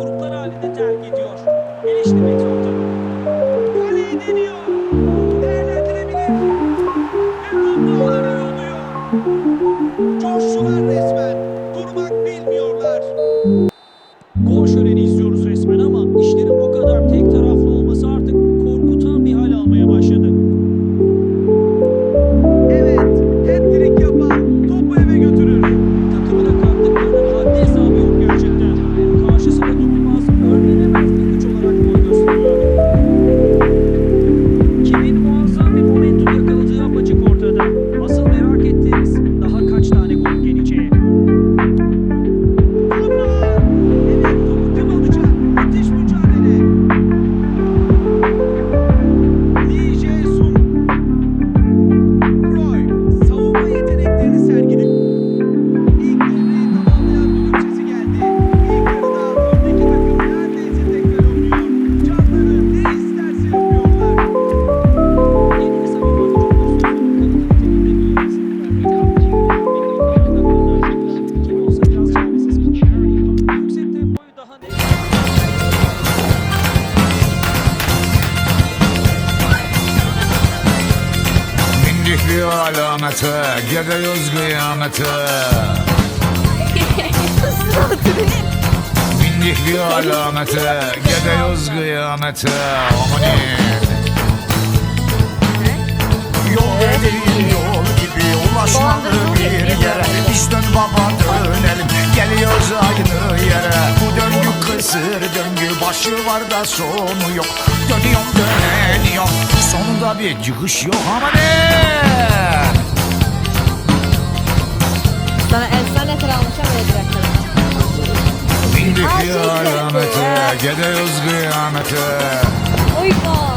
gruplar halinde terk ediyor. Gelişti Metodu. Kaleye deniyor. Değerlendirebilir. Ve Rabla olanı yolluyor. George resmi. Gagayuz kıyameti. Bindik bir alameti Gagayuz kıyameti. Amani Yol dediğin yol gibi ulaşmadı bir yere. Biz dön baba dönelim geliyoruz aynı yere. Bu döngü kısır döngü başı var da sonu yok. Dönüyorum döneniyorum sonunda bir çıkış yok Amani Anne kralmışa verecekler. Bindik kıyamete, gidiyoruz kıyamete. Uyku.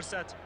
fırsat.